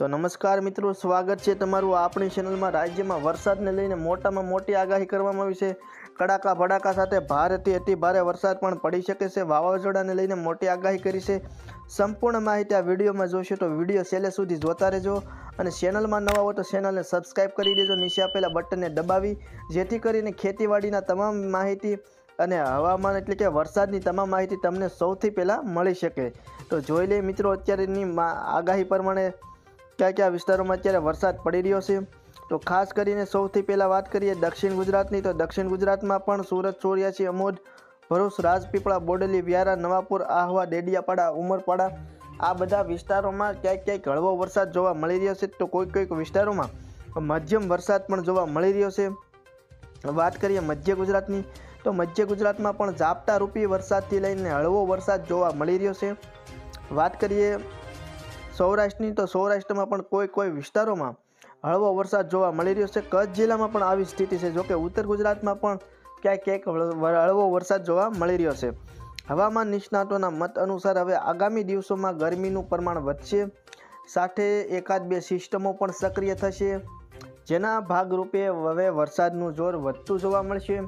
તો નમસ્કાર મિત્રો, સ્વાગત છે તમારું આપણી ચેનલમાં રાજ્યમાં વરસાદને લઈને મોટામાં મોટી આગાહી કરવામાં આવી છે. કડાકા ભડાકા સાથે ભારેથી અતિ ભારે વરસાદ પણ પડી શકે છે. વાવાઝોડાને લઈને મોટી આગાહી કરી છે. સંપૂર્ણ માહિતી આ વિડીયોમાં જોશો તો વીડિયો છેલ્લે સુધી જોતા રહેજો અને ચેનલમાં નવા હો તો ચેનલને સબસ્ક્રાઈબ કરી દેજો. નીચે આપેલા બટનને દબાવી, જેથી કરીને ખેતીવાડીના તમામ માહિતી અને હવામાન એટલે કે વરસાદની તમામ માહિતી તમને સૌથી પહેલાં મળી શકે. તો જોઈ લઈએ મિત્રો, અત્યારેની આગાહી પ્રમાણે કયા કયા વિસ્તારોમાં અત્યારે વરસાદ પડી રહ્યો છે? તો ખાસ કરીને સૌથી પહેલાં વાત કરીએ દક્ષિણ ગુજરાતની, તો દક્ષિણ ગુજરાતમાં પણ સુરત ચોર્યાસી અમોદ, ભરૂચ, રાજપીપળા, બોડેલી, વ્યારા, નવાપુર, આહવા, ડેડિયાપાડા, ઉમરપાડા આ બધા વિસ્તારોમાં ક્યાંક ક્યાંક હળવો વરસાદ જોવા મળી રહ્યો છે. તો કોઈક કોઈક વિસ્તારોમાં મધ્યમ વરસાદ પણ જોવા મળી રહ્યો છે. વાત કરીએ મધ્ય ગુજરાતની, તો મધ્ય ગુજરાતમાં પણ ઝાપટા રૂપી વરસાદથી લઈને હળવો વરસાદ જોવા મળી રહ્યો છે. વાત કરીએ સૌરાષ્ટ્રની તો સૌરાષ્ટ્રમાં પણ કોઈ કોઈ વિસ્તારોમાં હળવો વરસાદ જોવા મળી રહ્યો છે. કચ્છ જિલ્લામાં પણ આવી સ્થિતિ છે. જોકે ઉત્તર ગુજરાતમાં પણ ક્યાંક ક્યાંક હળવો વરસાદ જોવા મળી રહ્યો છે. હવામાન નિષ્ણાતોના મત અનુસાર હવે આગામી દિવસોમાં ગરમીનું પ્રમાણ વધશે. સાથે એકાદ બે સિસ્ટમો પણ સક્રિય થશે, જેના ભાગરૂપે હવે વરસાદનું જોર વધતું જોવા મળશે.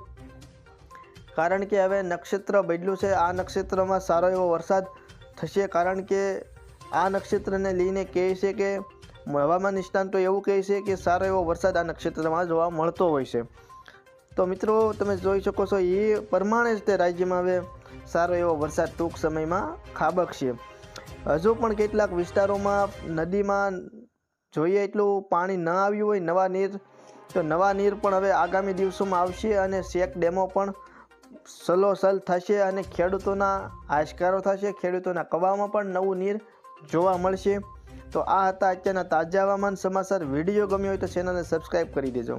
કારણ કે હવે નક્ષત્ર બદલ્યું છે. આ નક્ષત્રમાં સારો એવો વરસાદ થશે કારણ કે આ નક્ષત્રને લઈને કહે છે કે હવામાન નિષ્ણાંતો એવું કહે છે કે સારો એવો વરસાદ આ નક્ષત્રમાં જોવા મળતો હોય છે. તો મિત્રો, તમે જોઈ શકો છો એ પ્રમાણે જ તે રાજ્યમાં હવે સારો એવો વરસાદ ટૂંક સમયમાં ખાબકશે. હજુ પણ કેટલાક વિસ્તારોમાં નદીમાં જોઈએ એટલું પાણી ન આવ્યું હોય, નવા નીર, તો નવા નીર પણ હવે આગામી દિવસોમાં આવશે અને શેક ડેમો પણ સલોસલ થશે અને ખેડૂતોના આશકારો થશે. ખેડૂતોના કવામાં પણ નવું નીર જોવા મળશે. તો આ હતા અત્યારના તાજા હવામાન સમાચાર. વીડિયો ગમ્યો હોય તો ચેનલને સબસ્ક્રાઈબ કરી દેજો.